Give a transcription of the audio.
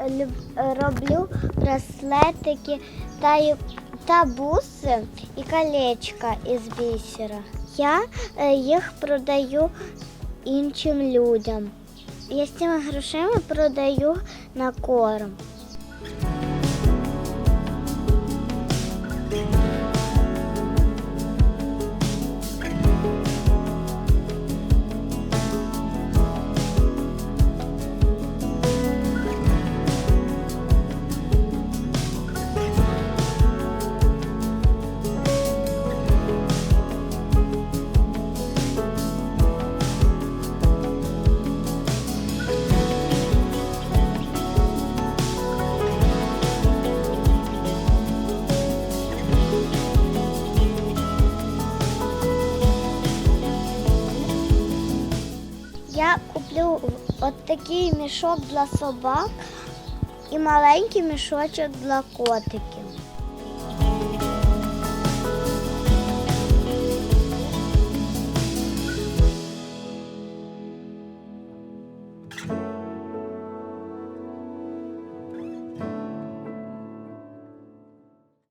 люб- роблю браслетики та, та буси і колечка із бісера. Я е, їх продаю іншим людям. Я з цими грошима продаю на корм. Я куплю от такий мішок для собак і маленький мішочок для котиків.